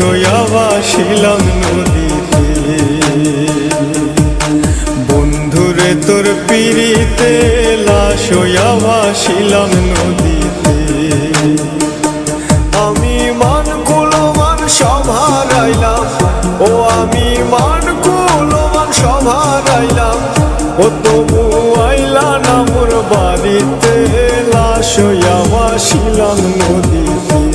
হইয়া ভাসিলাম নদীতে। বন্ধুরে তোর পিড়িতে লাশ হইয়া নদীতে। আমি মান কুলমান সব ও আমি মান কুলমান সব ও তবু আইলা না মোর বাড়িতে, লাশ হইয়া নদীতে।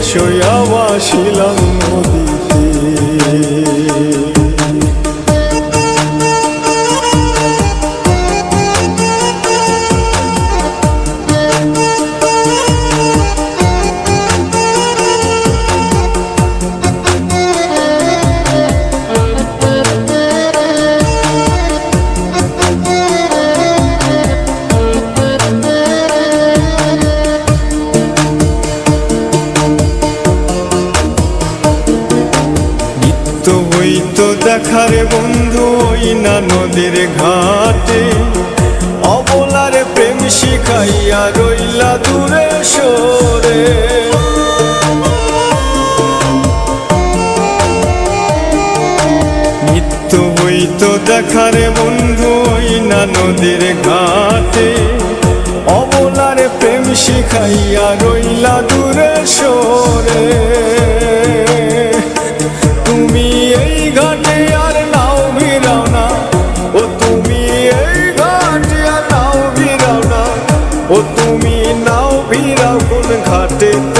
লাশ শিলাম নদীতে। দেখারে বন্ধু, ওই না নদীর ঘাটে। অবলারে প্রেম শিখাইয়া রইলা দূরে সরে। নিত্য হইতো দেখারে বন্ধু, ওই না নদীর ঘাটে। অবলারে প্রেম শিখাইয়া রইলা দূরে সরে। did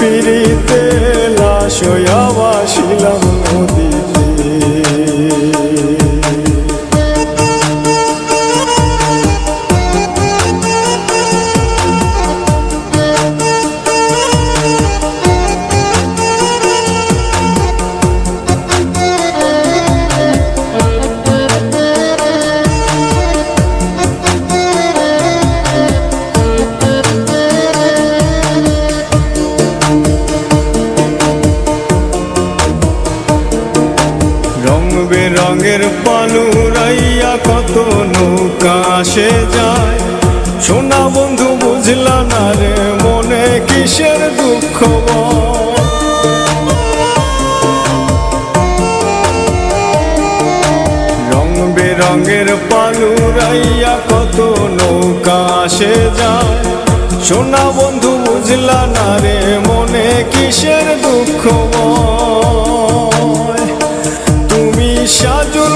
পিড়িতে লাশ পালুরাইয়া কত নৌকা আসে যায় সোনা বন্ধু বুঝলা না রে মনে কিসের দুঃখ? রং বেরঙের পালুরাইয়া কত নৌকা আসে যায় সোনা বন্ধু বুঝলা না রে মনে কিসের দুঃখ? তুমি সাজুর